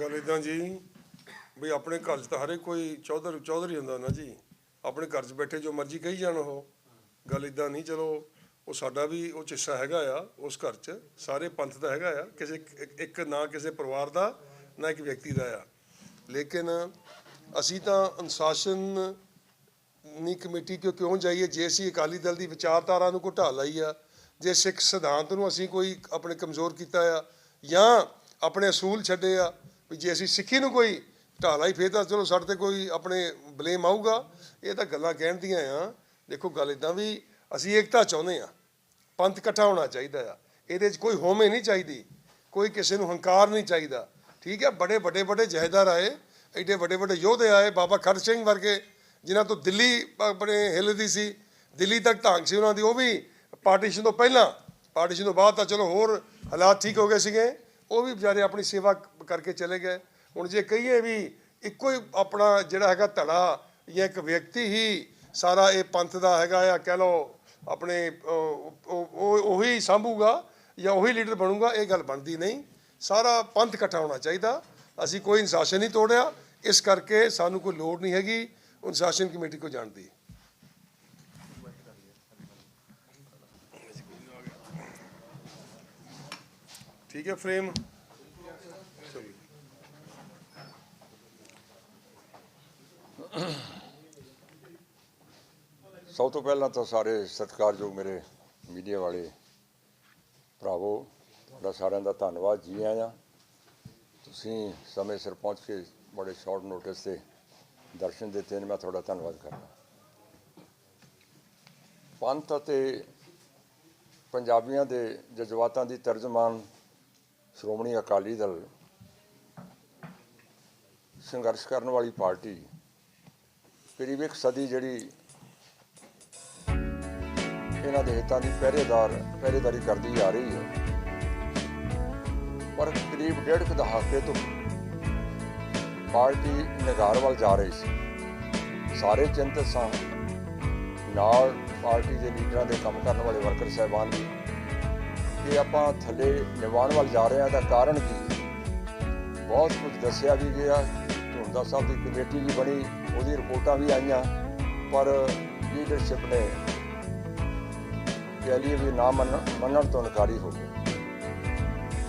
ਗੱਲ ਇਦਾਂ ਜੀ, ਵੀ ਆਪਣੇ ਘਰ 'ਚ ਤਾਂ ਹਰੇ ਕੋਈ ਚੌਧਰ, ਚੌਧਰੀ ਹੁੰਦਾ ਨਾ ਜੀ। ਆਪਣੇ ਘਰ 'ਚ ਬੈਠੇ ਜੋ ਮਰਜ਼ੀ ਕਹੀ ਜਾਣ ਉਹ। ਗੱਲ ਇਦਾਂ ਨਹੀਂ, ਚਲੋ, ਉਹ ਸਾਡਾ ਵੀ ਉਹ 'ਚ ਹਿੱਸਾ ਹੈਗਾ ਆ, ਉਸ ਘਰ 'ਚ। ਸਾਰੇ ਪੰਥ ਦਾ ਹੈਗਾ ਆ, ਕਿਸੇ ਇੱਕ- ਨਾ ਕਿਸੇ ਪਰਿਵਾਰ ਦਾ, ਨਾ ਇੱਕ ਵਿਅਕਤੀ ਦਾ ਆ। ਲੇਕਿਨ ਅਸੀਂ ਤਾਂ ਅਨੁਸ਼ਾਸਨ ਨੀ ਕਮੇਟੀ ਕਿਉਂ ਕਿਉਂ ਜਾਈਏ? ਜੇ ਅਸੀਂ ਅਕਾਲੀ ਦਲ ਦੀ ਵਿਚਾਰਧਾਰਾ ਨੂੰ ਘੁਟਾ ਲਈ ਆ, ਜੇ ਸਿੱਖ ਸਿਧਾਂਤ ਨੂੰ ਅਸੀਂ ਕੋਈ ਆਪਣੇ ਕਮਜ਼ੋਰ ਕੀਤਾ ਆ, ਜਾਂ ਆਪਣੇ ਅਸੂਲ ਛੱਡੇ ਆ ਵੀ ਜੇ ਅਸੀਂ ਸਿੱਖੀ ਨੂੰ ਕੋਈ ਢਾਹ ਹੀ ਫੇਰ ਤਾਂ ਚਲੋ ਸਾਡੇ ਤੇ ਕੋਈ ਆਪਣੇ ਬਲੇਮ ਆਊਗਾ। ਇਹ ਤਾਂ ਗੱਲਾਂ ਕਹਿਣ ਦੀਆਂ ਆ। ਦੇਖੋ, ਗੱਲ ਇਦਾਂ ਵੀ ਅਸੀਂ ਏਕਤਾ ਚਾਹੁੰਦੇ ਆ। ਪੰਥ ਇਕੱਠਾ ਹੋਣਾ ਚਾਹੀਦਾ ਆ। ਇਹਦੇ 'ਚ ਕੋਈ ਹੋਮੇ ਨਹੀਂ ਚਾਹੀਦੀ। ਕੋਈ ਕਿਸੇ ਨੂੰ ਹੰਕਾਰ ਨਹੀਂ ਚਾਹੀਦਾ। ਠੀਕ ਹੈ ਬੜੇ ਵੱਡੇ ਵੱਡੇ ਜਹੇਦਾਰ ਆਏ, ਐਡੇ ਵੱਡੇ ਵੱਡੇ ਯੋਧੇ ਆਏ, ਬਾਬਾ ਖੜ ਸਿੰਘ ਵਰਗੇ, ਜਿਨ੍ਹਾਂ ਤੋਂ ਦਿੱਲੀ ਆਪਣੇ ਹਿੱਲਦੀ ਸੀ। ਦਿੱਲੀ ਤੱਕ ਢਾਂਗ ਸੀ ਉਹਨਾਂ ਦੀ। ਉਹ ਵੀ ਪਾਰਟੀਸ਼ਨ ਤੋਂ ਪਹਿਲਾਂ, ਪਾਰਟੀਸ਼ਨ ਤੋਂ ਬਾਅਦ ਤਾਂ ਚਲੋ ਹੋਰ ਹਾਲਾਤ ਠੀਕ ਹੋ ਗਏ ਸੀਗੇ। ਉਹ ਵੀ ਵਿਚਾਰੇ ਆਪਣੀ ਸੇਵਾ ਕਰਕੇ ਚਲੇ ਗਏ। ਹੁਣ ਜੇ ਕਹੀਏ ਵੀ ਇੱਕੋ ਹੀ ਆਪਣਾ ਜਿਹੜਾ ਹੈਗਾ ਧੜਾ ਜਾਂ ਇੱਕ ਵਿਅਕਤੀ ਹੀ ਸਾਰਾ ਇਹ ਪੰਥ ਦਾ ਹੈਗਾ ਆ, ਕਹਿ ਲਓ ਆਪਣੇ ਉਹ, ਉਹੀ ਸੰਭੂਗਾ ਜਾਂ ਉਹੀ ਲੀਡਰ ਬਣੂਗਾ, ਇਹ ਗੱਲ ਬਣਦੀ ਨਹੀਂ। ਸਾਰਾ ਪੰਥ ਇਕੱਠਾ ਹੋਣਾ ਚਾਹੀਦਾ। ਅਸੀਂ ਕੋਈ ਅਨੁਸ਼ਾਸਨ ਨਹੀਂ ਤੋੜਿਆ। ਇਸ ਕਰਕੇ ਸਾਨੂੰ ਕੋਈ ਲੋੜ ਨਹੀਂ ਹੈਗੀ। ਅਨੁਸ਼ਾਸਨ ਕਮੇਟੀ ਕੋ ਜਾਣ ਠੀਕ ਹੈ, ਫਰੇਮ। ਸਭ ਤੋਂ ਪਹਿਲਾਂ ਤਾਂ ਸਾਰੇ ਸਤਿਕਾਰਯੋਗ ਮੇਰੇ ਮੀਡੀਆ ਵਾਲੇ ਭਰਾਵੋ, ਤੁਹਾਡਾ ਸਾਰਿਆਂ ਦਾ ਧੰਨਵਾਦ, ਜੀ ਆਇਆਂ। ਤੁਸੀਂ ਸਮੇਂ ਸਿਰ ਪਹੁੰਚ ਕੇ ਬੜੇ ਸ਼ਾਰਟ ਨੋਟਿਸ ਤੇ ਦਰਸ਼ਨ ਦਿੱਤੇ ਨੇ, ਮੈਂ ਤੁਹਾਡਾ ਧੰਨਵਾਦ ਕਰਦਾ। ਪੰਥ ਅਤੇ ਪੰਜਾਬੀਆਂ ਦੇ ਜਜ਼ਬਾਤਾਂ ਦੀ ਤਰਜਮਾਨ ਸ਼੍ਰੋਮਣੀ ਅਕਾਲੀ ਦਲ ਸੰਘਰਸ਼ ਕਰਨ ਵਾਲੀ ਪਾਰਟੀ ਕਰੀਬ ਇੱਕ ਸਦੀ ਜਿਹੜੀ ਇਹਨਾਂ ਦੇ ਹਿੱਤਾਂ ਦੀ ਪਹਿਰੇਦਾਰ ਪਹਿਰੇਦਾਰੀ ਕਰਦੀ ਆ ਰਹੀ ਹੈ। ਪਰ ਕਰੀਬ ਡੇਢ ਕੁ ਦਹਾਕੇ ਤੋਂ ਪਾਰਟੀ ਨਿਗਾਰ ਵੱਲ ਜਾ ਰਹੀ ਸੀ। ਸਾਰੇ ਚਿੰਤਤ ਸਨ। ਨਾਲ ਪਾਰਟੀ ਦੇ ਲੀਡਰਾਂ ਦੇ ਕੰਮ ਕਰਨ ਵਾਲੇ ਵਰਕਰ ਸਹਿਬਾਨ ਵੀ ਕਿ ਆਪਾਂ ਥੱਲੇ ਨਿਵਾਣ ਵੱਲ ਜਾ ਰਹੇ ਹਾਂ ਦਾ ਕਾਰਨ ਕੀ? ਬਹੁਤ ਕੁਝ ਦੱਸਿਆ ਵੀ ਗਿਆ। ਢੁੰਦਾ ਸਾਹਿਬ ਦੀ ਕਮੇਟੀ ਵੀ ਬਣੀ, ਉਹਦੀ ਰਿਪੋਰਟਾਂ ਵੀ ਆਈਆਂ, ਪਰ ਲੀਡਰਸ਼ਿਪ ਨੇ ਕਹਿ ਲਈਏ ਵੀ ਨਾ ਮੰਨ- ਮੰਨਣ ਤੋਂ ਇਨਕਾਰੀ ਹੋ ਗਈ।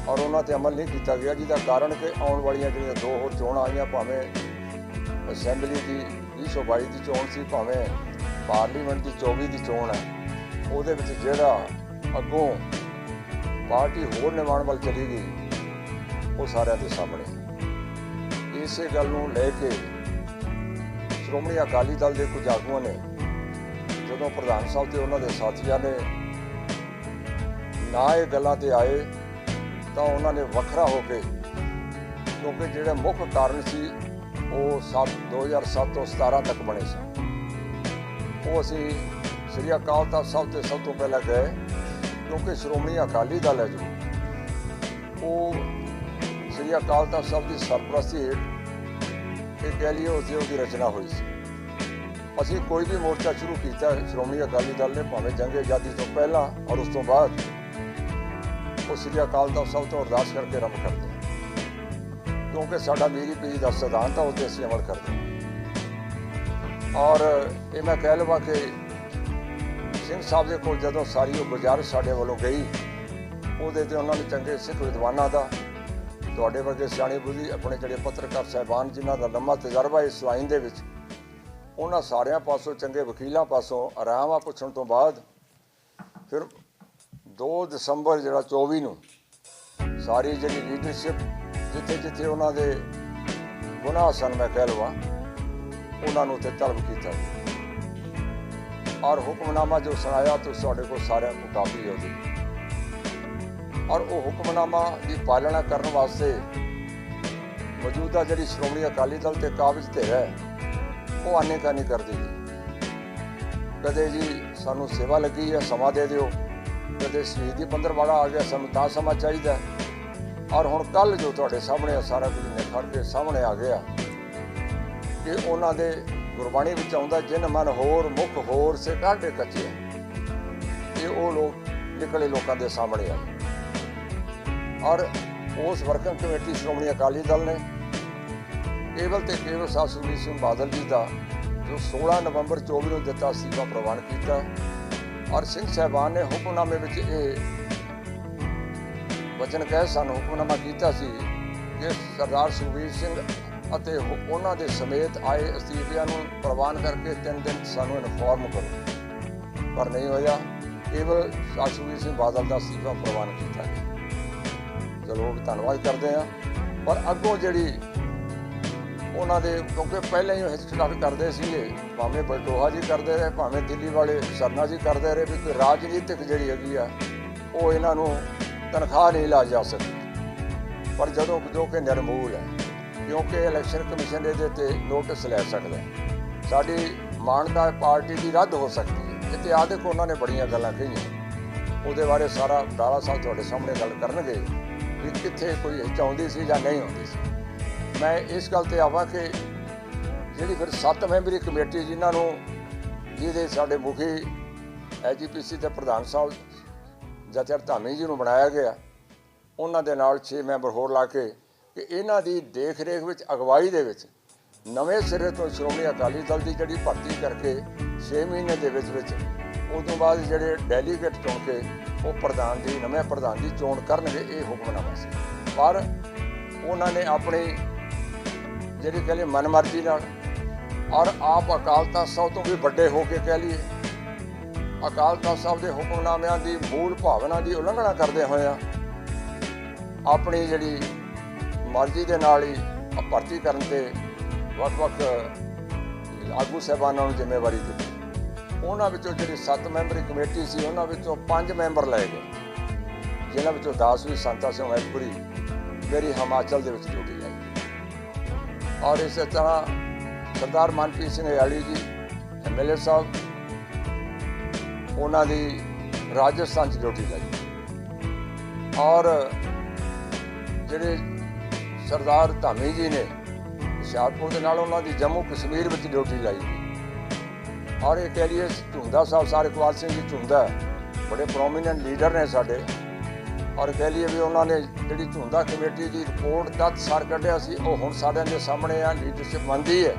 ਔਰ ਉਹਨਾਂ ਤੇ ਅਮਲ ਨਹੀਂ ਕੀਤਾ ਗਿਆ, ਜਿਹਦਾ ਕਾਰਨ ਕਿ ਆਉਣ ਵਾਲੀਆਂ ਜਿਹੜੀਆਂ ਦੋ ਹੋਰ ਚੋਣਾਂ ਆਈਆਂ, ਭਾਵੇਂ ਅਸੈਂਬਲੀ ਦੀ 2022 ਦੀ ਚੋਣ ਸੀ, ਭਾਵੇਂ ਪਾਰਲੀਮੈਂਟ ਦੀ 24 ਦੀ ਚੋਣ ਹੈ, ਉਹਦੇ ਵਿੱਚ ਜਿਹੜਾ ਅੱਗੋਂ ਪਾਰਟੀ ਹੋਰ ਨਿਰਮਾਣ ਵੱਲ ਚਲੀ ਗਈ, ਉਹ ਸਾਰਿਆਂ ਦੇ ਸਾਹਮਣੇ। ਇਸੇ ਗੱਲ ਨੂੰ ਲੈ ਕੇ ਸ਼੍ਰੋਮਣੀ ਅਕਾਲੀ ਦਲ ਦੇ ਕੁਝ ਆਗੂਆਂ ਨੇ, ਜਦੋਂ ਪ੍ਰਧਾਨ ਸਾਹਿਬ ਤੇ ਉਹਨਾਂ ਦੇ ਸਾਥੀਆਂ ਨੇ ਨਾ ਇਹ ਗੱਲਾਂ ਤੇ ਆਏ, ਤਾਂ ਉਹਨਾਂ ਨੇ ਵੱਖਰਾ ਹੋ ਕੇ, ਕਿਉਂਕਿ ਜਿਹੜੇ ਮੁੱਖ ਕਾਰਨ ਸੀ, ਉਹ ਸੱਤ 2007 ਤੋਂ 17 ਤੱਕ ਬਣੇ ਸੀ। ਉਹ ਅਸੀਂ ਸ੍ਰੀ ਅਕਾਲ ਤਖਤ ਸਾਹਿਬ ਤੇ ਸਭ ਤੋਂ ਪਹਿਲਾਂ ਗਏ। ਕਿਉਂਕਿ ਸ਼੍ਰੋਮਣੀ ਅਕਾਲੀ ਦਲ ਹੈ ਜੋ। ਉਹ ਸ੍ਰੀ ਅਕਾਲ ਤਖਤ ਸਾਹਿਬ ਦੀ ਸਰਪ੍ਰਸਤੀ ਹੇਠ ਇਹ ਕਹਿ ਲਈਏ ਉਸ ਉਹਦੀ ਰਚਨਾ ਹੋਈ ਸੀ। ਅਸੀਂ ਕੋਈ ਵੀ ਮੋਰਚਾ ਸ਼ੁਰੂ ਕੀਤਾ ਸ਼੍ਰੋਮਣੀ ਅਕਾਲੀ ਦਲ ਨੇ, ਭਾਵੇਂ ਜੰਗ ਆਜ਼ਾਦੀ ਤੋਂ ਪਹਿਲਾਂ ਔਰ ਉਸ ਤੋਂ ਬਾਅਦ, ਉਹ ਸ੍ਰੀ ਅਕਾਲ ਤਖਤ ਸਾਹਿਬ ਤੋਂ ਅਰਦਾਸ ਕਰਕੇ ਆਰੰਭ ਕਰਦੇ ਕਿਉਂਕਿ ਸਾਡਾ ਮੀਰੀ ਪੀਰੀ ਦਾ ਸਿਧਾਂਤ ਆ ਉਹ ਤੇ ਅਸੀਂ ਅਮਲ ਕਰਦੇ ਔਰ ਇਹ ਮੈਂ ਕਹਿ ਲਵਾਂ ਕਿ ਸਿੰਘ ਸਾਹਿਬ ਦੇ ਕੋਲ ਜਦੋਂ ਸਾਰੀ ਉਹ ਗੁਜ਼ਾਰਿਸ਼ ਸਾਡੇ ਵੱਲੋਂ ਗਈ, ਉਹਦੇ ਤੇ ਉਹਨਾਂ ਨੇ ਚੰਗੇ ਸਿੱਖ ਵਿਦਵਾਨਾਂ ਦਾ, ਤੁਹਾਡੇ ਵਰਗੇ ਸਿਆਣੇ ਬੁੱਧੀ, ਆਪਣੇ ਜਿਹੜੇ ਪੱਤਰਕਾਰ ਸਹਿਬਾਨ ਜਿਨ੍ਹਾਂ ਦਾ ਲੰਮਾ ਤਜਰਬਾ ਇਸ ਲਾਈਨ ਦੇ ਵਿੱਚ, ਉਹਨਾਂ ਸਾਰਿਆਂ ਪਾਸੋਂ, ਚੰਗੇ ਵਕੀਲਾਂ ਪਾਸੋਂ ਆਰਾਮ ਆ ਪੁੱਛਣ ਤੋਂ ਬਾਅਦ, ਫਿਰ 2 ਦਸੰਬਰ ਜਿਹੜਾ 24 ਨੂੰ ਸਾਰੀ ਜਿਹੜੀ ਲੀਡਰਸ਼ਿਪ ਜਿੱਥੇ ਜਿੱਥੇ ਉਹਨਾਂ ਦੇ ਗੁਨਾਹ ਸਨ, ਮੈਂ ਕਹਿ ਲਵਾਂ, ਉਹਨਾਂ ਨੂੰ ਤੇ ਤਲਬ ਕੀਤਾ। ਔਰ ਹੁਕਮਨਾਮਾ ਜੋ ਸੁਣਾਇਆ ਤੇ ਤੁਹਾਡੇ ਕੋਲ ਸਾਰਿਆਂ ਨੂੰ ਕਾਫੀ ਹੋ ਉਹਦੀ ਔਰ ਉਹ ਹੁਕਮਨਾਮਾ ਦੀ ਪਾਲਣਾ ਕਰਨ ਵਾਸਤੇ ਮੌਜੂਦਾ ਜਿਹੜੀ ਸ਼੍ਰੋਮਣੀ ਅਕਾਲੀ ਦਲ ਤੇ ਕਾਬਜ ਤੇ ਹੈ, ਉਹ ਆਨੇਕਾਨੀ ਕਰਦੀ ਹੈ। ਕਦੇ ਜੀ ਸਾਨੂੰ ਸੇਵਾ ਲੱਗੀ ਹੈ, ਸਮਾਂ ਦੇ ਦਿਓ। ਕਦੇ ਸ਼ਹੀਦ ਸ਼ਹੀਦੀ ਪੰਦਰਵਾੜਾ ਆ ਗਿਆ, ਸਾਨੂੰ ਤਾਂ ਸਮਾਂ ਚਾਹੀਦਾ ਔਰ ਹੁਣ ਕੱਲ ਜੋ ਤੁਹਾਡੇ ਸਾਹਮਣੇ ਆ, ਸਾਰਾ ਕੁਝ ਨਿਖਰ ਕੇ ਸਾਹਮਣੇ ਆ ਗਿਆ, ਕਿ ਉਹਨਾਂ ਦੇ ਗੁਰਬਾਣੀ ਵਿੱਚ ਆਉਂਦਾ, ਜਿਨ ਮਨ ਹੋਰ, ਮੁਖ ਹੋਰ ਸੇ ਕਾਢੇ ਕੱਚੇ। ਇਹ ਉਹ ਲੋਕ, ਨਿਕਲੇ ਲੋਕਾਂ ਦੇ ਸਾਹਮਣੇ ਆਏ ਔਰ ਉਸ ਵਰਕਿੰਗ ਕਮੇਟੀ ਸ਼੍ਰੋਮਣੀ ਅਕਾਲੀ ਦਲ ਨੇ, ਕੇਵਲ ਤੇ ਕੇਵਲ ਸਾਹਿਬ ਸੁਖਬੀਰ ਸਿੰਘ ਬਾਦਲ ਜੀ ਦਾ, ਜੋ 16 ਨਵੰਬਰ 24 ਨੂੰ ਦਿੱਤਾ ਸੀਗਾ ਪ੍ਰਵਾਨ ਕੀਤਾ। ਔਰ ਸਿੰਘ ਸਾਹਿਬਾਨ ਨੇ ਹੁਕਮਨਾਮੇ ਵਿੱਚ ਇਹ ਵਚਨ ਕਹਿ, ਸਾਨੂੰ ਹੁਕਮਨਾਮਾ ਕੀਤਾ ਸੀ ਕਿ ਸਰਦਾਰ ਸੁਖਬੀਰ ਸਿੰਘ ਅਤੇ ਉਹਨਾਂ ਦੇ ਸਮੇਤ ਆਏ ਅਸਤੀਫਿਆਂ ਨੂੰ ਪ੍ਰਵਾਨ ਕਰਕੇ ਤਿੰਨ ਦਿਨ ਸਾਨੂੰ ਇਨਫੋਰਮ ਕਰੋ। ਪਰ ਨਹੀਂ ਹੋਇਆ। ਕੇਵਲ ਸਰਦਾਰ ਸੁਖਬੀਰ ਸਿੰਘ ਬਾਦਲ ਦਾ ਅਸਤੀਫਾ ਪ੍ਰਵਾਨ ਕੀਤਾ ਗਿਆ। ਚਲੋ ਧੰਨਵਾਦ ਕਰਦੇ ਆ ਪਰ ਅੱਗੋਂ ਜਿਹੜੀ ਉਹਨਾਂ ਦੇ ਕਿਉਂਕਿ ਪਹਿਲਾਂ ਹੀ ਉਹ ਹਿਚਕਚਾਹਟ ਕਰਦੇ ਸੀਗੇ। ਭਾਵੇਂ ਬਲਟੋਹਾ ਜੀ ਕਰਦੇ ਰਹੇ, ਭਾਵੇਂ ਦਿੱਲੀ ਵਾਲੇ ਸਰਨਾ ਜੀ ਕਰਦੇ ਰਹੇ, ਵੀ ਕੋਈ ਰਾਜਨੀਤਿਕ ਜਿਹੜੀ ਹੈਗੀ ਆ, ਉਹ ਇਹਨਾਂ ਨੂੰ ਤਨਖਾਹ ਨਹੀਂ ਲਾ ਜਾ ਸਕਦੀ। ਪਰ ਜਦੋਂ ਜੋ ਕਿ ਨਿਰਮੂਲ ਹੈ ਕਿਉਂਕਿ ਇਲੈਕਸ਼ਨ ਕਮਿਸ਼ਨ ਇਹਦੇ ਤੇ ਨੋਟਿਸ ਲੈ ਸਕਦਾ ਸਾਡੀ ਮਾਨਤਾ ਪਾਰਟੀ ਦੀ ਰੱਦ ਹੋ ਸਕਦੀ ਹੈ। ਇੱਥੇ ਆ ਦੇਖੋ, ਉਹਨਾਂ ਨੇ ਬੜੀਆਂ ਗੱਲਾਂ ਕਹੀਆਂ। ਉਹਦੇ ਬਾਰੇ ਸਾਰਾ ਦਾਲਾ ਸਾਹਿਬ ਤੁਹਾਡੇ ਸਾਹਮਣੇ ਗੱਲ ਕਰਨਗੇ ਵੀ ਕਿੱਥੇ ਕੋਈ ਚਾਹੁੰਦੀ ਸੀ ਜਾਂ ਨਹੀਂ ਹੁੰਦੀ ਸੀ। ਮੈਂ ਇਸ ਗੱਲ ਤੇ ਆਵਾਂ ਕਿ ਜਿਹੜੀ ਫਿਰ ਸੱਤ ਮੈਂਬਰੀ ਕਮੇਟੀ ਜਿਨ੍ਹਾਂ ਨੂੰ ਜਿਹਦੇ ਸਾਡੇ ਮੁਖੀ ਐਜੀਪੀਸੀ ਦੇ ਪ੍ਰਧਾਨ ਸਾਹਿਬ ਜਥੇਦਾਰ ਧਾਮੀ ਜੀ ਨੂੰ ਬਣਾਇਆ ਗਿਆ, ਉਹਨਾਂ ਦੇ ਨਾਲ 6 ਮੈਂਬਰ ਹੋਰ ਲਾ ਕੇ ਕਿ ਇਹਨਾਂ ਦੀ ਦੇਖ ਰੇਖ ਵਿੱਚ, ਅਗਵਾਈ ਦੇ ਵਿੱਚ ਨਵੇਂ ਸਿਰੇ ਤੋਂ ਸ਼੍ਰੋਮਣੀ ਅਕਾਲੀ ਦਲ ਦੀ ਜਿਹੜੀ ਭਰਤੀ ਕਰਕੇ 6 ਮਹੀਨੇ ਦੇ ਵਿੱਚ ਵਿੱਚ ਉਸ ਤੋਂ ਬਾਅਦ ਜਿਹੜੇ ਡੈਲੀਗੇਟ ਚੁਣ ਕੇ ਉਹ ਪ੍ਰਧਾਨ ਦੀ, ਨਵੇਂ ਪ੍ਰਧਾਨ ਦੀ ਚੋਣ ਕਰਨਗੇ, ਇਹ ਹੁਕਮਨਾਮਾ ਸੀ। ਪਰ ਉਹਨਾਂ ਨੇ ਆਪਣੀ ਜਿਹੜੀ ਕਹਿੰਦੇ ਮਨਮਰਜ਼ੀ ਨਾਲ ਔਰ ਆਪ ਅਕਾਲ ਤਖਤ ਸਾਹਿਬ ਤੋਂ ਵੀ ਵੱਡੇ ਹੋ ਕੇ ਕਹਿ ਲਈਏ ਅਕਾਲ ਤਖਤ ਸਾਹਿਬ ਦੇ ਹੁਕਮਨਾਮਿਆਂ ਦੀ ਮੂਲ ਭਾਵਨਾ ਦੀ ਉਲੰਘਣਾ ਕਰਦੇ ਹੋਇਆ ਆਪਣੀ ਜਿਹੜੀ ਮਰਜ਼ੀ ਦੇ ਨਾਲ ਹੀ ਭਰਤੀ ਕਰਨ ਤੇ ਵੱਖ-ਵੱਖ ਆਗੂ ਸਾਹਿਬਾਨਾਂ ਨੂੰ ਜ਼ਿੰਮੇਵਾਰੀ ਦਿੱਤੀ। ਉਹਨਾਂ ਵਿੱਚੋਂ ਜਿਹੜੀ 7 ਮੈਂਬਰੀ ਕਮੇਟੀ ਸੀ, ਉਹਨਾਂ ਵਿੱਚੋਂ 5 ਮੈਂਬਰ ਲਏ ਗਏ। ਜਿਨ੍ਹਾਂ ਵਿੱਚੋਂ 10 ਵੀ ਸੰਤਾ ਸਿੰਘ ਐਪੁਰੀ ਮੇਰੀ ਹਿਮਾਚਲ ਦੇ ਵਿੱਚ ਡਿਊਟੀ ਲਾਈ ਔਰ ਇਸੇ ਤਰ੍ਹਾਂ ਸਰਦਾਰ ਮਨਪ੍ਰੀਤ ਸਿੰਘ ਯਾਲੀ ਜੀ ਐਮਐਲਏ ਸਾਹਿਬ, ਉਹਨਾਂ ਦੀ ਰਾਜਸਥਾਨ ਚ ਡਿਊਟੀ ਲਾਈ ਔਰ ਜਿਹੜੇ ਸਰਦਾਰ ਧਾਮੀ ਜੀ ਨੇ ਹੁਸ਼ਿਆਰਪੁਰ ਦੇ ਨਾਲ ਉਹਨਾਂ ਦੀ ਜੰਮੂ ਕਸ਼ਮੀਰ ਵਿੱਚ ਡਿਊਟੀ ਲਾਈ ਔਰ ਇਹ ਕਹਿ ਲਈਏ ਝੁੰਦਾ ਸਾਹਿਬ, ਸਾਰੇ ਕੁਵਾਲ ਸਿੰਘ ਜੀ ਝੁੰਦਾ ਬੜੇ ਪ੍ਰੋਮੀਨੈਂਟ ਲੀਡਰ ਨੇ ਸਾਡੇ। ਔਰ ਕਹਿ ਲਈਏ ਵੀ ਉਹਨਾਂ ਨੇ ਜਿਹੜੀ ਝੁੰਦਾ ਕਮੇਟੀ ਦੀ ਰਿਪੋਰਟ ਤੱਕ ਸਾਰ ਕੱਢਿਆ ਸੀ, ਉਹ ਹੁਣ ਸਾਰਿਆਂ ਦੇ ਸਾਹਮਣੇ ਆ ਲੀਡਰਸ਼ਿਪ ਮੰਨਦੀ ਹੈ।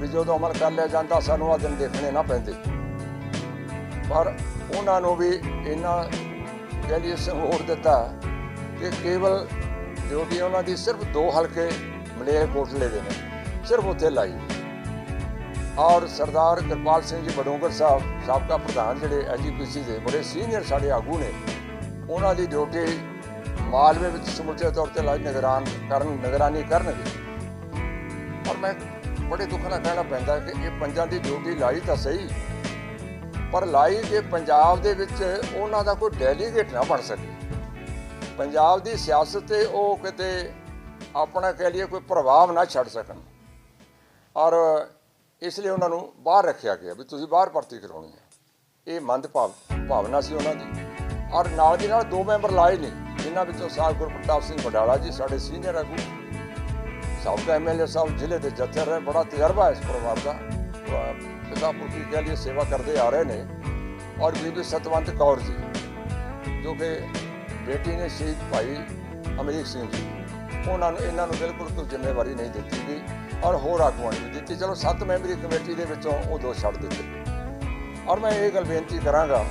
ਵੀ ਜਦੋਂ ਅਮਲ ਕਰ ਲਿਆ ਜਾਂਦਾ, ਸਾਨੂੰ ਆ ਦਿਨ ਦੇਖਣੇ ਨਾ ਪੈਂਦੇ। ਪਰ ਉਹਨਾਂ ਨੂੰ ਵੀ ਇਹਨਾਂ ਕਹਿ ਲਈਏ ਸਹੂਰ ਦਿੱਤਾ ਕਿ ਕੇਵਲ ਡਿਊਟੀ ਉਹਨਾਂ ਦੀ ਸਿਰਫ ਦੋ ਹਲਕੇ ਮਲੇਰਕੋਟਲੇ ਦੇ ਨੇ, ਸਿਰਫ ਉੱਥੇ ਲਾਈ। ਔਰ ਸਰਦਾਰ ਕਿਰਪਾਲ ਸਿੰਘ ਜੀ ਬਡੋਂਗਰ ਸਾਹਿਬ, ਸਾਬਕਾ ਪ੍ਰਧਾਨ ਜਿਹੜੇ ਐਜੀਪੀਸੀ ਦੇ, ਬੜੇ ਸੀਨੀਅਰ ਸਾਡੇ ਆਗੂ ਨੇ, ਉਹਨਾਂ ਦੀ ਡਿਊਟੀ ਮਾਲਵੇ ਵਿੱਚ ਸਮੁੱਚੇ ਤੌਰ ਤੇ ਲਾਈ, ਨਿਗਰਾਨ ਕਰਨ, ਨਿਗਰਾਨੀ ਕਰਨਗੇ। ਔਰ ਮੈਂ ਬੜੇ ਦੁੱਖ ਨਾਲ ਕਹਿਣਾ ਪੈਂਦਾ ਕਿ ਇਹ ਪੰਜਾਂ ਦੀ ਡਿਊਟੀ ਲਾਈ ਤਾਂ ਸਹੀ, ਪਰ ਲਾਈ ਕਿ ਪੰਜਾਬ ਦੇ ਵਿੱਚ ਉਹਨਾਂ ਦਾ ਕੋਈ ਡੈਲੀਗੇਟ ਨਾ ਬਣ ਸਕੇ। ਪੰਜਾਬ ਦੀ ਸਿਆਸਤ ਤੇ ਉਹ ਕਿਤੇ ਆਪਣਾ ਕਹਿ ਲਈਏ ਕੋਈ ਪ੍ਰਭਾਵ ਨਾ ਛੱਡ ਸਕਣ। ਔਰ ਇਸ ਲਈ ਉਹਨਾਂ ਨੂੰ ਬਾਹਰ ਰੱਖਿਆ ਗਿਆ ਵੀ ਤੁਸੀਂ ਬਾਹਰ ਭਰਤੀ ਕਰਾਉਣੀ ਹੈ। ਇਹ ਮੰਦ ਭਾਵ ਭਾਵਨਾ ਸੀ ਉਹਨਾਂ ਦੀ। ਔਰ ਨਾਲ ਦੀ ਨਾਲ ਦੋ ਮੈਂਬਰ ਲਾਏ ਨੇ ਜਿਨ੍ਹਾਂ ਵਿੱਚੋਂ ਸਾਹਿਬ ਗੁਰਪ੍ਰਤਾਪ ਸਿੰਘ ਵਡਾਲਾ ਜੀ ਸਾਡੇ ਸੀਨੀਅਰ ਆਗੂ, ਸਾਬਕਾ ਐਮਐਲਏ ਸਾਹਿਬ ਜ਼ਿਲ੍ਹੇ ਦੇ ਜੱਥੇਦਾਰ ਰਹੇ, ਬੜਾ ਤਜਰਬਾ ਇਸ ਪਰਿਵਾਰ ਦਾ। ਅਹ ਪਿਤਾ ਪੁਰਖੀ ਕਹਿ ਲਈ ਸੇਵਾ ਕਰਦੇ ਆ ਰਹੇ ਨੇ। ਔਰ ਬੀਬੀ ਸਤਵੰਤ ਕੌਰ ਜੀ, ਜੋ ਕਿ ਬੇਟੀ ਨੇ ਸ਼ਹੀਦ ਭਾਈ ਅਮਰੀਕ ਸਿੰਘ ਜੀ ਉਹਨਾਂ ਨੂੰ ਇਹਨਾਂ ਨੂੰ ਬਿਲਕੁਲ ਕੋਈ ਜ਼ਿੰਮੇਵਾਰੀ ਨਹੀਂ ਦਿੱਤੀ ਗਈ ਔਰ ਹੋਰ ਆਗੂਆਂ ਨੂੰ ਵੀ ਦਿੱਤੀ। ਚਲੋ, ਸੱਤ ਮੈਂਬਰੀ ਕਮੇਟੀ ਦੇ ਵਿੱਚੋਂ ਉਹ ਦੋ ਛੱਡ ਦਿੱਤੇ। ਔਰ ਮੈਂ ਇਹ ਗੱਲ ਬੇਨਤੀ ਕਰਾਂਗਾ,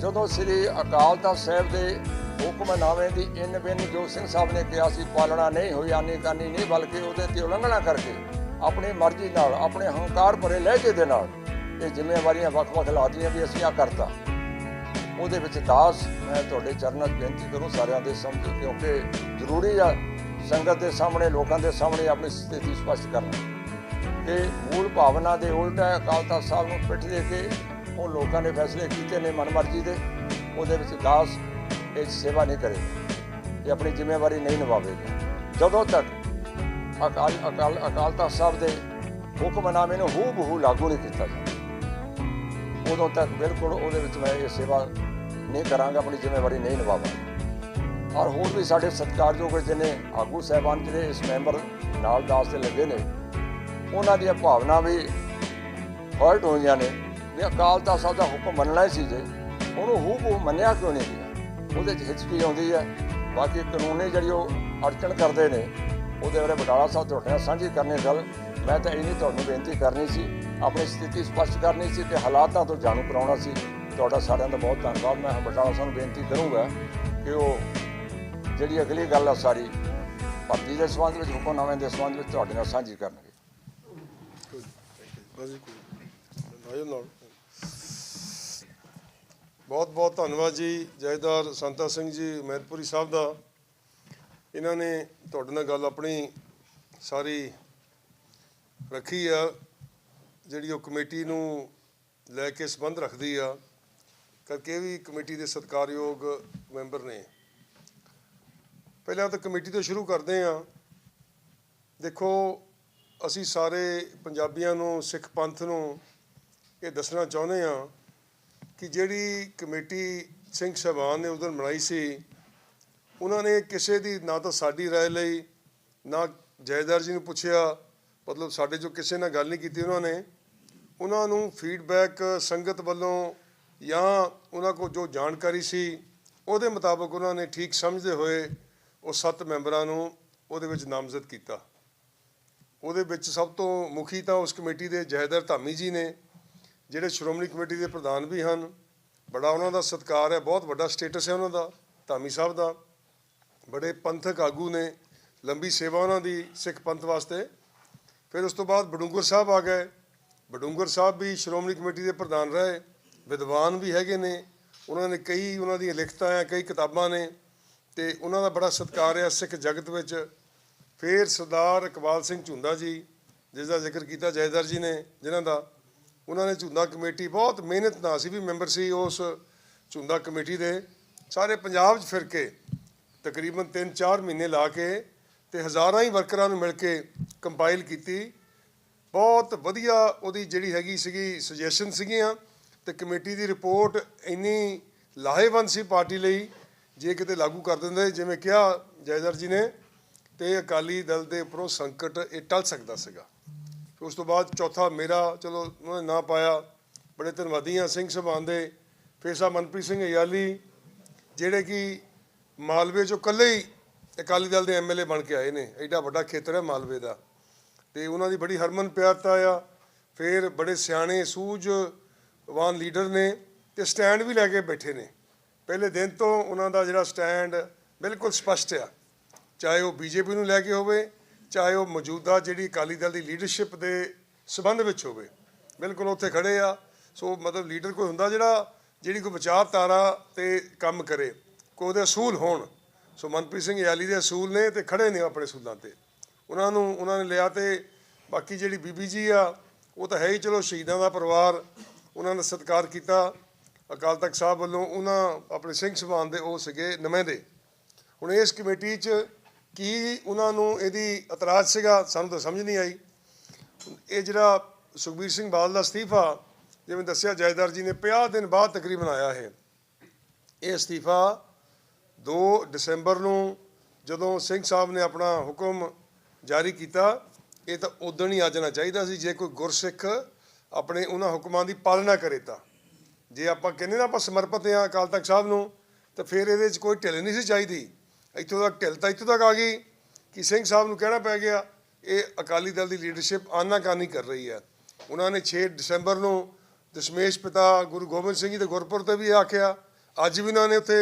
ਜਦੋਂ ਸ੍ਰੀ ਅਕਾਲ ਤਖਤ ਸਾਹਿਬ ਦੇ ਹੁਕਮਨਾਮੇ ਦੀ ਇਨ ਬਿਨ ਜੋ ਸਿੰਘ ਸਾਹਿਬ ਨੇ ਕਿਹਾ ਸੀ, ਪਾਲਣਾ ਨਹੀਂ ਹੋਈ ਆਨੀ ਕਾਨੀ ਨਹੀਂ, ਬਲਕਿ ਉਹਦੇ ਤੇ ਉਲੰਘਣਾ ਕਰਕੇ ਆਪਣੀ ਮਰਜ਼ੀ ਨਾਲ, ਆਪਣੇ ਹੰਕਾਰ ਭਰੇ ਲਹਿਜੇ ਦੇ ਨਾਲ ਇਹ ਜ਼ਿੰਮੇਵਾਰੀਆਂ ਵੱਖ-ਵੱਖ ਲਾਤੀਆਂ ਵੀ ਅਸੀਂ ਆ ਕਰਤਾ। ਉਹਦੇ ਵਿੱਚ ਦਾਸ ਮੈਂ ਤੁਹਾਡੇ ਚਰਨਾਂ 'ਚ ਬੇਨਤੀ ਕਰੂੰ ਸਾਰਿਆਂ ਦੇ ਸਮਝ, ਕਿਉਂਕਿ ਜ਼ਰੂਰੀ ਆ ਸੰਗਤ ਦੇ ਸਾਹਮਣੇ, ਲੋਕਾਂ ਦੇ ਸਾਹਮਣੇ ਆਪਣੀ ਸਥਿਤੀ ਸਪਸ਼ਟ ਕਰਨਾ। ਕਿ ਮੂਲ ਭਾਵਨਾ ਦੇ ਉਲਟ ਹੈ, ਅਕਾਲ ਤਖਤ ਸਾਹਿਬ ਨੂੰ ਪਿੱਠ ਦੇ ਕੇ ਉਹ ਲੋਕਾਂ ਨੇ ਫੈਸਲੇ ਕੀਤੇ ਨੇ ਮਨਮਰਜ਼ੀ ਦੇ, ਉਹਦੇ ਵਿੱਚ ਦਾਸ ਇਹ ਸੇਵਾ ਨਹੀਂ ਕਰੇਗਾ ਇਹ ਆਪਣੀ ਜ਼ਿੰਮੇਵਾਰੀ ਨਹੀਂ ਨਿਭਾਵੇਗਾ ਜਦੋਂ ਤੱਕ ਅਕਾਲ ਅਕਾਲ ਅਕਾਲ ਤਖਤ ਸਾਹਿਬ ਦੇ ਹੁਕਮਨਾਮੇ ਨੂੰ ਹੂ ਬਹੂ ਲਾਗੂ ਨਹੀਂ ਕੀਤਾ ਜਾਂਦਾ, ਉਦੋਂ ਤੱਕ ਬਿਲਕੁਲ ਉਹਦੇ ਵਿੱਚ ਮੈਂ ਇਹ ਸੇਵਾ ਨਹੀਂ ਕਰਾਂਗਾ, ਆਪਣੀ ਜ਼ਿੰਮੇਵਾਰੀ ਨਹੀਂ ਨਿਭਾਵਾਂਗੇ। ਔਰ ਹੋਰ ਵੀ ਸਾਡੇ ਸਤਿਕਾਰਯੋਗ ਜਿਹਨੇ ਆਗੂ ਸਹਿਬਾਨ ਜਿਹੜੇ ਇਸ ਮੈਂਬਰ ਨਾਲ ਦਾਸ ਤੇ ਲੱਗੇ ਨੇ, ਉਹਨਾਂ ਦੀਆਂ ਭਾਵਨਾ ਵੀ ਹਰਟ ਹੋਈਆਂ ਨੇ ਵੀ ਅਕਾਲ ਤਖਤ ਸਾਹਿਬ ਦਾ ਹੁਕਮ ਮੰਨਣਾ ਹੀ ਸੀ ਜੇ। ਉਹਨੂੰ ਹੂ ਮੰਨਿਆ ਕਿਉਂ ਨਹੀਂ ਗਿਆ? ਉਹਦੇ 'ਚ ਹਿਚਕੀ ਆਉਂਦੀ ਹੈ। ਬਾਕੀ ਕਾਨੂੰਨੀ ਜਿਹੜੀ ਉਹ ਅੜਚਣ ਕਰਦੇ ਨੇ, ਉਹਦੇ ਬਾਰੇ ਬਟਾਲਾ ਸਾਹਿਬ ਤੁਹਾਡੇ ਨਾਲ ਸਾਂਝੀ ਕਰਨੀ ਗੱਲ। ਮੈਂ ਤਾਂ ਇਹ ਨਹੀਂ ਤੁਹਾਨੂੰ ਬੇਨਤੀ ਕਰਨੀ ਸੀ, ਆਪਣੀ ਸਥਿਤੀ ਸਪਸ਼ਟ ਕਰਨੀ ਸੀ ਤੇ ਹਾਲਾਤਾਂ ਤੋਂ ਜਾਣੂ ਕਰਾਉਣਾ ਸੀ। ਤੁਹਾਡਾ ਸਾਰਿਆਂ ਦਾ ਬਹੁਤ ਧੰਨਵਾਦ। ਮੈਂ ਹੁਣ ਬਟਾਲਾ ਸਾਹਿਬ ਨੂੰ ਬੇਨਤੀ ਕਰੂੰਗਾ ਕਿ ਉਹ ਜਿਹੜੀ ਅਗਲੀ ਗੱਲ ਆ ਸਾਰੀ, ਭਰਤੀ ਦੇ ਸੰਬੰਧ ਵਿੱਚ, ਹੁਕਮਨਾਮੇ ਦੇ ਸੰਬੰਧ ਵਿੱਚ ਤੁਹਾਡੇ ਨਾਲ ਸਾਂਝੀ ਕਰਨਗੇ। ਬਹੁਤ ਬਹੁਤ ਧੰਨਵਾਦ ਜੀ। ਜੈਦਾਰ ਸੰਤਾ ਸਿੰਘ ਜੀ, ਮਹਿਤਪੁਰੀ ਸਾਹਿਬ ਦਾ। ਇਹਨਾਂ ਨੇ ਤੁਹਾਡੇ ਨਾਲ ਗੱਲ ਆਪਣੀ ਸਾਰੀ ਰੱਖੀ ਆ, ਜਿਹੜੀ ਉਹ ਕਮੇਟੀ ਨੂੰ ਲੈ ਕੇ ਸੰਬੰਧ ਰੱਖਦੀ ਆ। ਕਰਕੇ ਇਹ ਵੀ ਕਮੇਟੀ ਦੇ ਸਤਿਕਾਰਯੋਗ ਮੈਂਬਰ ਨੇ ਪਹਿਲਾਂ ਤਾਂ ਕਮੇਟੀ ਤੋਂ ਸ਼ੁਰੂ ਕਰਦੇ ਆ ਦੇਖੋ ਅਸੀਂ ਸਾਰੇ ਪੰਜਾਬੀਆਂ ਨੂੰ ਸਿੱਖ ਪੰਥ ਨੂੰ ਇਹ ਦੱਸਣਾ ਚਾਹੁੰਦੇ ਆ ਕਿ ਜਿਹੜੀ ਕਮੇਟੀ ਸਿੰਘ ਸਾਹਿਬਾਨ ਨੇ ਉਸ ਦਿਨ ਬਣਾਈ ਸੀ ਉਹਨਾਂ ਨੇ ਕਿਸੇ ਦੀ ਨਾ ਤਾਂ ਸਾਡੀ رائے ਲਈ ਨਾ ਜੈਦਾਰ ਜੀ ਨੂੰ ਪੁੱਛਿਆ ਮਤਲਬ ਸਾਡੇ ਜੋ ਕਿਸੇ ਨਾਲ ਗੱਲ ਨਹੀਂ ਕੀਤੀ ਉਹਨਾਂ ਨੇ ਉਹਨਾਂ ਨੂੰ ਫੀਡਬੈਕ ਸੰਗਤ ਵੱਲੋਂ ਜਾਂ ਉਹਨਾਂ ਕੋਲ ਜੋ ਜਾਣਕਾਰੀ ਸੀ, ਉਹਦੇ ਮੁਤਾਬਕ ਉਹਨਾਂ ਨੇ ਠੀਕ ਸਮਝਦੇ ਹੋਏ ਉਹ ਸੱਤ ਮੈਂਬਰਾਂ ਨੂੰ ਉਹਦੇ ਵਿੱਚ ਨਾਮਜ਼ਦ ਕੀਤਾ। ਉਹਦੇ ਵਿੱਚ ਸਭ ਤੋਂ ਮੁਖੀ ਤਾਂ ਉਸ ਕਮੇਟੀ ਦੇ ਜਹਦਰ ਧਾਮੀ ਜੀ ਨੇ, ਜਿਹੜੇ ਸ਼੍ਰੋਮਣੀ ਕਮੇਟੀ ਦੇ ਪ੍ਰਧਾਨ ਵੀ ਹਨ। ਬੜਾ ਉਹਨਾਂ ਦਾ ਸਤਿਕਾਰ ਹੈ, ਬਹੁਤ ਵੱਡਾ ਸਟੇਟਸ ਹੈ ਉਹਨਾਂ ਦਾ, ਧਾਮੀ ਸਾਹਿਬ ਦਾ। ਬੜੇ ਪੰਥਕ ਆਗੂ ਨੇ, ਲੰਬੀ ਸੇਵਾ ਉਹਨਾਂ ਦੀ ਸਿੱਖ ਪੰਥ ਵਾਸਤੇ। ਫਿਰ ਉਸ ਤੋਂ ਬਾਅਦ ਬਡੂੰਗਰ ਸਾਹਿਬ ਆ ਗਏ। ਬਡੂੰਗਰ ਸਾਹਿਬ ਵੀ ਸ਼੍ਰੋਮਣੀ ਕਮੇਟੀ ਦੇ ਪ੍ਰਧਾਨ ਰਹੇ। ਵਿਦਵਾਨ ਵੀ ਹੈਗੇ ਨੇ, ਉਹਨਾਂ ਨੇ ਕਈ ਉਹਨਾਂ ਦੀਆਂ ਲਿਖਤਾਂ ਆ, ਕਈ ਕਿਤਾਬਾਂ ਨੇ ਤੇ ਉਹਨਾਂ ਦਾ ਬੜਾ ਸਤਿਕਾਰ ਆ ਸਿੱਖ ਜਗਤ ਵਿੱਚ। ਫਿਰ ਸਰਦਾਰ ਇਕਬਾਲ ਸਿੰਘ ਝੁੰਦਾ ਜੀ, ਜਿਸ ਦਾ ਜ਼ਿਕਰ ਕੀਤਾ ਜੈਦਰ ਜੀ ਨੇ, ਜਿਨ੍ਹਾਂ ਦਾ, ਉਹਨਾਂ ਨੇ ਝੁੰਦਾ ਕਮੇਟੀ ਬਹੁਤ ਮਿਹਨਤ ਨਾਲ ਸੀ ਵੀ ਮੈਂਬਰ ਸੀ ਉਸ ਝੁੰਦਾ ਕਮੇਟੀ ਦੇ, ਸਾਰੇ ਪੰਜਾਬ 'ਚ ਫਿਰ ਕੇ ਤਕਰੀਬਨ 3-4 ਮਹੀਨੇ ਲਾ ਕੇ ਤੇ ਹਜ਼ਾਰਾਂ ਹੀ ਵਰਕਰਾਂ ਨੂੰ ਮਿਲ ਕੇ ਕੰਪਾਈਲ ਕੀਤੀ। ਬਹੁਤ ਵਧੀਆ ਉਹਦੀ ਜਿਹੜੀ ਹੈਗੀ ਸੀਗੀ ਸੁਜੈਸ਼ਨ ਸੀਗੀਆਂ। ਤੇ ਕਮੇਟੀ ਦੀ ਰਿਪੋਰਟ ਇੰਨੀ ਲਾਹੇਵੰਦ ਸੀ ਪਾਰਟੀ ਲਈ, ਜੇ ਕਿਤੇ ਲਾਗੂ ਕਰ ਦਿੰਦੇ, ਜਿਵੇਂ ਕਿਹਾ ਜੈਦਰ ਜੀ ਨੇ, ਤੇ ਅਕਾਲੀ ਦਲ ਦੇ ਉੱਪਰੋਂ ਸੰਕਟ ਇਹ ਟਲ ਸਕਦਾ ਸੀਗਾ। ਉਸ ਤੋਂ ਬਾਅਦ ਚੌਥਾ ਮੇਰਾ, ਚਲੋ, ਉਹਨਾਂ ਨੇ ਨਾਂ ਪਾਇਆ। ਬੜੇ ਧੰਨਵਾਦੀ ਹਾਂ ਸਿੰਘ ਸਭਾਨ ਦੇ, ਫਿਰ ਸਾਹਿਬ ਮਨਪ੍ਰੀਤ ਸਿੰਘ ਅਯਾਲੀ, ਜਿਹੜੇ ਕਿ ਮਾਲਵੇ ਚੋਂ ਇਕੱਲੇ ਹੀ ਅਕਾਲੀ ਦਲ ਦੇ ਐਮਐਲਏ ਬਣ ਕੇ ਆਏ ਨੇ। ਐਡਾ ਵੱਡਾ ਖੇਤਰ ਹੈ ਮਾਲਵੇ ਦਾ। ਤੇ ਉਹਨਾਂ ਦੀ ਬੜੀ ਹਰਮਨ ਪਿਆਰਤਾ ਆ। ਫਿਰ ਬੜੇ ਸਿਆਣੇ ਸੂਝ ਸੂਝਵਾਨ ਲੀਡਰ ਨੇ ਤੇ ਸਟੈਂਡ ਵੀ ਲੈ ਕੇ ਬੈਠੇ ਨੇ। ਪਹਿਲੇ ਦਿਨ ਤੋਂ ਉਹਨਾਂ ਦਾ ਜਿਹੜਾ ਸਟੈਂਡ ਬਿਲਕੁਲ ਸਪਸ਼ਟ ਆ। ਚਾਹੇ ਉਹ ਬੀਜੇਪੀ ਨੂੰ ਲੈ ਕੇ ਹੋਵੇ, ਚਾਹੇ ਉਹ ਮੌਜੂਦਾ ਜਿਹੜੀ ਅਕਾਲੀ ਦਲ ਦੀ ਲੀਡਰਸ਼ਿਪ ਦੇ ਸਬੰਧ ਵਿੱਚ ਹੋਵੇ, ਬਿਲਕੁਲ ਉੱਥੇ ਖੜੇ ਆ। ਸੋ ਮਤਲਬ ਲੀਡਰ ਕੋਈ ਹੁੰਦਾ ਜਿਹੜਾ, ਜਿਹੜੀ ਕੋਈ ਵਿਚਾਰਧਾਰਾ ਤੇ ਕੰਮ ਕਰੇ, ਕੋਈ ਉਹਦੇ ਅਸੂਲ ਹੋਣ। ਸੋ ਮਨਪ੍ਰੀਤ ਸਿੰਘ ਯਾਲੀ ਦੇ ਅਸੂਲ ਨੇ ਤੇ ਖੜੇ ਨੇ ਆਪਣੇ ਅਸੂਲਾਂ ਤੇ। ਉਹਨਾਂ ਨੂੰ, ਉਹਨਾਂ ਨੇ ਲਿਆ ਤੇ ਬਾਕੀ ਜਿਹੜੀ ਬੀਬੀ ਜੀ ਆ, ਉਹ ਤਾਂ ਹੈ ਹੀ ਚਲੋ ਸ਼ਹੀਦਾਂ ਦਾ ਪਰਿਵਾਰ ਉਹਨਾਂ ਦਾ ਸਤਿਕਾਰ ਕੀਤਾ। ਅਕਾਲ ਤਖਤ ਸਾਹਿਬ ਵੱਲੋਂ ਉਹਨਾਂ ਆਪਣੇ ਸਿੰਘ ਸਭਾਨ ਦੇ ਉਹ ਸੀਗੇ ਨੁਮਾਇੰਦੇ ਹੁਣ ਇਸ ਕਮੇਟੀ 'ਚ ਕੀ ਉਹਨਾਂ ਨੂੰ ਇਹਦੀ ਇਤਰਾਜ਼ ਸੀਗਾ, ਸਾਨੂੰ ਤਾਂ ਸਮਝ ਨਹੀਂ ਆਈ। ਇਹ ਜਿਹੜਾ ਸੁਖਬੀਰ ਸਿੰਘ ਬਾਦਲ ਦਾ ਅਸਤੀਫਾ, ਜਿਵੇਂ ਦੱਸਿਆ ਜਾਇਦਾਰ ਜੀ ਨੇ 50 ਦਿਨ ਬਾਅਦ ਤਕਰੀਬਨ ਆਇਆ ਹੈ ਇਹ ਅਸਤੀਫਾ 2 ਦਸੰਬਰ ਨੂੰ ਜਦੋਂ ਸਿੰਘ ਸਾਹਿਬ ਨੇ ਆਪਣਾ ਹੁਕਮ ਜਾਰੀ ਕੀਤਾ, ਇਹ ਤਾਂ ਉਦੋਂ ਹੀ ਆ ਜਾਣਾ ਚਾਹੀਦਾ ਸੀ, ਜੇ ਕੋਈ ਗੁਰਸਿੱਖ ਆਪਣੇ ਉਹਨਾਂ ਹੁਕਮਾਂ ਦੀ ਪਾਲਣਾ ਕਰੇ ਤਾਂ। ਜੇ ਆਪਾਂ ਕਹਿੰਦੇ ਨਾ ਆਪਾਂ ਸਮਰਪਿਤ ਹਾਂ ਅਕਾਲ ਤਖਤ ਸਾਹਿਬ ਨੂੰ, ਤਾਂ ਫਿਰ ਇਹਦੇ 'ਚ ਕੋਈ ਢਿੱਲ ਨਹੀਂ ਸੀ ਚਾਹੀਦੀ। ਇੱਥੋਂ ਤੱਕ ਢਿੱਲ ਤਾਂ ਇੱਥੋਂ ਤੱਕ ਆ ਗਈ ਕਿ ਸਿੰਘ ਸਾਹਿਬ ਨੂੰ ਕਹਿਣਾ ਪੈ ਗਿਆ, ਇਹ ਅਕਾਲੀ ਦਲ ਦੀ ਲੀਡਰਸ਼ਿਪ ਆਨਾਕਾਨੀ ਕਰ ਰਹੀ ਹੈ। ਉਹਨਾਂ ਨੇ 6 ਦਸੰਬਰ ਨੂੰ ਦਸ਼ਮੇਸ਼ ਪਿਤਾ ਗੁਰੂ ਗੋਬਿੰਦ ਸਿੰਘ ਜੀ ਦੇ ਗੁਰਪੁਰ ਤੇ ਵੀ ਆਖਿਆ। ਅੱਜ ਵੀ ਉਹਨਾਂ ਨੇ ਉੱਥੇ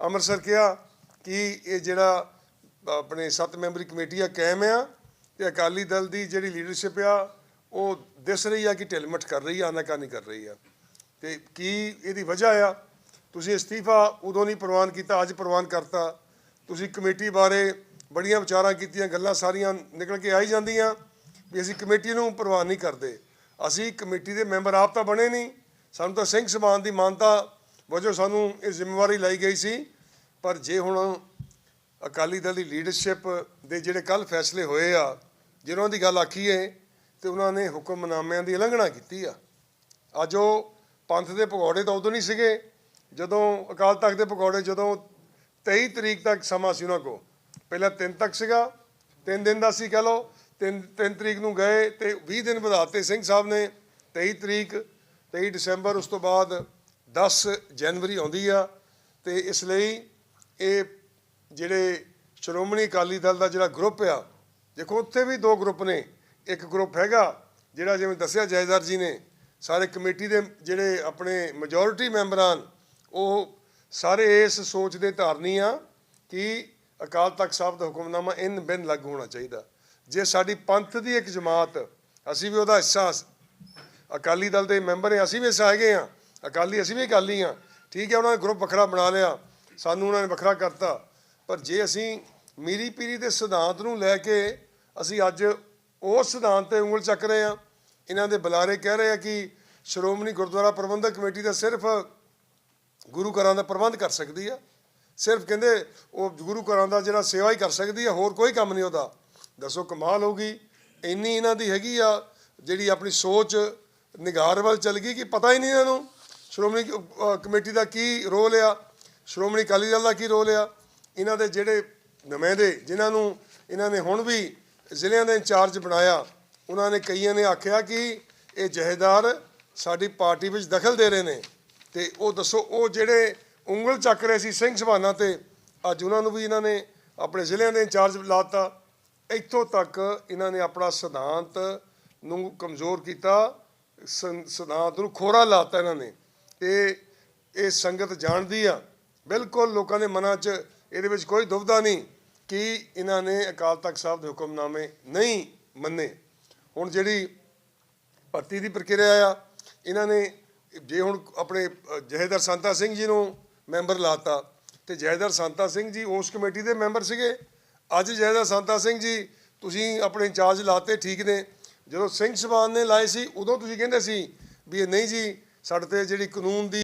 ਅੰਮ੍ਰਿਤਸਰ ਕਿਹਾ ਕਿ ਇਹ ਜਿਹੜਾ ਆਪਣੇ ਸੱਤ ਮੈਂਬਰੀ ਕਮੇਟੀ ਆ, ਕਾਇਮ ਆ ਤੇ ਅਕਾਲੀ ਦਲ ਦੀ ਜਿਹੜੀ ਲੀਡਰਸ਼ਿਪ ਆ ਉਹ ਦਿਸ ਰਹੀ ਆ ਕਿ ਢਿਲਮਟ ਕਰ ਰਹੀ ਆ, ਆਨਾਕਾਨੀ ਕਰ ਰਹੀ ਆ। ਤੇ ਕੀ ਇਹਦੀ ਵਜ੍ਹਾ ਆ? ਤੁਸੀਂ ਅਸਤੀਫਾ ਉਦੋਂ ਨਹੀਂ ਪ੍ਰਵਾਨ ਕੀਤਾ, ਅੱਜ ਪ੍ਰਵਾਨ ਕਰਤਾ। ਤੁਸੀਂ ਕਮੇਟੀ ਬਾਰੇ ਬੜੀਆਂ ਵਿਚਾਰਾਂ ਕੀਤੀਆਂ, ਗੱਲਾਂ ਸਾਰੀਆਂ ਨਿਕਲ ਕੇ ਆਈ ਜਾਂਦੀਆਂ ਵੀ ਅਸੀਂ ਕਮੇਟੀ ਨੂੰ ਪ੍ਰਵਾਨ ਨਹੀਂ ਕਰਦੇ। ਅਸੀਂ ਕਮੇਟੀ ਦੇ ਮੈਂਬਰ ਆਪ ਤਾਂ ਬਣੇ ਨਹੀਂ। ਸਾਨੂੰ ਤਾਂ ਸਿੰਘ ਸਮਾਨ ਦੀ ਮਾਨਤਾ ਵਜੋਂ ਸਾਨੂੰ ਇਹ ਜ਼ਿੰਮੇਵਾਰੀ ਲਈ ਗਈ ਸੀ। ਪਰ ਜੇ ਹੁਣ ਅਕਾਲੀ ਦਲ ਦੀ ਲੀਡਰਸ਼ਿਪ ਦੇ ਜਿਹੜੇ ਕੱਲ ਫੈਸਲੇ ਹੋਏ ਆ, ਜਿਹਨਾਂ ਦੀ ਗੱਲ ਆਖੀਏ ਤੇ ਉਹਨਾਂ ਨੇ ਹੁਕਮਨਾਮਿਆਂ ਦੀ ਉਲੰਘਣਾ ਕੀਤੀ ਆ। ਅੱਜ ਉਹ ਪੰਥ ਦੇ ਪਕੌੜੇ ਤਾਂ ਉਦੋਂ ਨਹੀਂ ਸੀਗੇ, ਜਦੋਂ ਅਕਾਲ ਤਖਤ ਦੇ ਪਕੌੜੇ, ਜਦੋਂ 23 ਤਰੀਕ ਤੱਕ ਸਮਾਂ ਸੀ ਉਹਨਾਂ ਕੋ ਪਹਿਲਾਂ 3 ਤੱਕ ਸੀਗਾ 3 ਦਿਨ ਦਾ ਸੀ ਕਹ ਲਓ 3 3 ਤਰੀਕ ਨੂੰ ਗਏ ਤੇ 20 ਦਿਨ ਵਧਾਤੇ ਸਿੰਘ ਸਾਹਿਬ ਨੇ 23 ਤਰੀਕ 23 ਦਸੰਬਰ ਉਸ ਤੋਂ ਬਾਅਦ 10 ਜਨਵਰੀ ਆਉਂਦੀ ਆ ਤੇ ਇਸ ਲਈ ਇਹ ਜਿਹੜੇ ਸ਼੍ਰੋਮਣੀ ਅਕਾਲੀ ਦਲ ਦਾ ਜਿਹੜਾ ਗਰੁੱਪ ਆ, ਦੇਖੋ ਉੱਥੇ ਵੀ ਦੋ ਗਰੁੱਪ ਨੇ। ਇੱਕ ਗਰੁੱਪ ਹੈਗਾ, ਜਿਹੜਾ ਜਿਵੇਂ ਦੱਸਿਆ ਜਾਇਦਾਰ ਜੀ ਨੇ, ਸਾਰੇ ਕਮੇਟੀ ਦੇ ਜਿਹੜੇ ਆਪਣੇ ਮੈਜੋਰਿਟੀ ਮੈਂਬਰਾਂ ਉਹ ਸਾਰੇ ਇਸ ਸੋਚ ਦੇ ਧਾਰਨੀ ਆ ਕਿ ਅਕਾਲ ਤਖਤ ਸਾਹਿਬ ਦਾ ਹੁਕਮਨਾਮਾ ਇਨ ਬਿਨ ਲਾਗੂ ਹੋਣਾ ਚਾਹੀਦਾ। ਜੇ ਸਾਡੀ ਪੰਥ ਦੀ ਇੱਕ ਜਮਾਤ, ਅਸੀਂ ਵੀ ਉਹਦਾ ਹਿੱਸਾ ਅਕਾਲੀ ਦਲ ਦੇ ਮੈਂਬਰ ਹਾਂ, ਅਸੀਂ ਵੀ ਹਿੱਸਾ ਹੈਗੇ ਆ ਅਕਾਲੀ, ਅਸੀਂ ਵੀ ਅਕਾਲੀ ਆ ਠੀਕ ਹੈ, ਉਹਨਾਂ ਨੇ ਗਰੁੱਪ ਵੱਖਰਾ ਬਣਾ ਲਿਆ, ਸਾਨੂੰ ਉਹਨਾਂ ਨੇ ਵੱਖਰਾ ਕਰਤਾ। ਪਰ ਜੇ ਅਸੀਂ ਮੀਰੀ ਪੀਰੀ ਦੇ ਸਿਧਾਂਤ ਨੂੰ ਲੈ ਕੇ ਅਸੀਂ ਅੱਜ ਉਸ ਸਿਧਾਂਤ ਤੇ ਉਂਗਲ ਚੱਕ ਰਹੇ ਆ। ਇਹਨਾਂ ਦੇ ਬੁਲਾਰੇ ਕਹਿ ਰਹੇ ਆ ਕਿ ਸ਼੍ਰੋਮਣੀ ਗੁਰਦੁਆਰਾ ਪ੍ਰਬੰਧਕ ਕਮੇਟੀ ਦਾ ਸਿਰਫ ਗੁਰੂ ਘਰਾਂ ਦਾ ਪ੍ਰਬੰਧ ਕਰ ਸਕਦੀ ਆ। ਸਿਰਫ ਕਹਿੰਦੇ ਉਹ ਗੁਰੂ ਘਰਾਂ ਦਾ ਜਿਹੜਾ ਸੇਵਾ ਹੀ ਕਰ ਸਕਦੀ ਆ, ਹੋਰ ਕੋਈ ਕੰਮ ਨਹੀਂ ਉਹਦਾ। ਦੱਸੋ ਕਮਾਲ ਹੋ ਗਈ। ਇੰਨੀ ਇਹਨਾਂ ਦੀ ਹੈਗੀ ਆ, ਜਿਹੜੀ ਆਪਣੀ ਸੋਚ ਨਿਗਾਰ ਵੱਲ ਚੱਲ ਗਈ ਕਿ ਪਤਾ ਹੀ ਨਹੀਂ ਇਹਨਾਂ ਨੂੰ ਸ਼੍ਰੋਮਣੀ ਕਮੇਟੀ ਦਾ ਕੀ ਰੋਲ ਆ, ਸ਼੍ਰੋਮਣੀ ਅਕਾਲੀ ਦਲ ਦਾ ਕੀ ਰੋਲ ਆ। ਇਹਨਾਂ ਦੇ ਜਿਹੜੇ ਨੁਮਾਇੰਦੇ, ਜਿਨ੍ਹਾਂ ਨੂੰ ਇਹਨਾਂ ਨੇ ਹੁਣ ਵੀ ਜ਼ਿਲ੍ਹਿਆਂ ਦਾ ਇੰਚਾਰਜ ਬਣਾਇਆ, ਉਹਨਾਂ ਨੇ ਕਈਆਂ ਨੇ ਆਖਿਆ ਕਿ ਇਹ ਜਹੇਦਾਰ ਸਾਡੀ ਪਾਰਟੀ ਵਿੱਚ ਦਖਲ ਦੇ ਰਹੇ ਨੇ। ਤੇ ਉਹ ਦੱਸੋ, ਉਹ ਜਿਹੜੇ ਉਂਗਲ ਚੱਕ ਰਹੇ ਸੀ ਸਿੰਘ ਸਭਾਨਾ ਤੇ, ਅੱਜ ਉਹਨਾਂ ਨੂੰ ਵੀ ਇਹਨਾਂ ਨੇ ਆਪਣੇ ਜ਼ਿਲ੍ਹਿਆਂ ਦੇ ਇੰਚਾਰਜ ਲਾਤਾ। ਇੱਥੋਂ ਤੱਕ ਇਹਨਾਂ ਨੇ ਆਪਣਾ ਸਿਧਾਂਤ ਨੂੰ ਕਮਜ਼ੋਰ ਕੀਤਾ ਸਿਧਾਂਤ ਨੂੰ ਖੋਰਾ ਲਾਤਾ ਇਹਨਾਂ ਨੇ। ਤੇ ਇਹ ਸੰਗਤ ਜਾਣਦੀ ਆ, ਬਿਲਕੁਲ ਲੋਕਾਂ ਦੇ ਮਨਾਂ 'ਚ ਇਹਦੇ ਵਿੱਚ ਕੋਈ ਦੁਬਦਾ ਨਹੀਂ। ਕਿ ਇਹਨਾਂ ਨੇ ਅਕਾਲ ਤਖਤ ਸਾਹਿਬ ਦੇ ਹੁਕਮਨਾਮੇ ਨਹੀਂ ਮੰਨੇ। ਹੁਣ ਜਿਹੜੀ ਭਰਤੀ ਦੀ ਪ੍ਰਕਿਰਿਆ ਆ ਇਹਨਾਂ ਨੇ ਜੇ ਹੁਣ ਆਪਣੇ ਅ, ਸੰਤਾ ਸਿੰਘ ਜੀ ਨੂੰ ਮੈਂਬਰ ਲਾਤਾ ਤੇ ਜਹੇਦਾਰ ਸੰਤਾ ਸਿੰਘ ਜੀ ਉਸ ਕਮੇਟੀ ਦੇ ਮੈਂਬਰ ਸੀਗੇ। ਅੱਜ ਜਹੇਦਾਰ ਸੰਤਾ ਸਿੰਘ ਜੀ ਤੁਸੀਂ ਆਪਣੇ ਇੰਚਾਰਜ ਲਾਤੇ ਠੀਕ ਨੇ। ਜਦੋਂ ਸਿੰਘ ਸਭਾਨ ਨੇ ਲਾਏ ਸੀ ਉਦੋਂ ਤੁਸੀਂ ਕਹਿੰਦੇ ਸੀ ਵੀ ਇਹ ਨਹੀਂ ਜੀ ਸਾਡੇ ਤੇ ਜਿਹੜੀ ਕਾਨੂੰਨ ਦੀ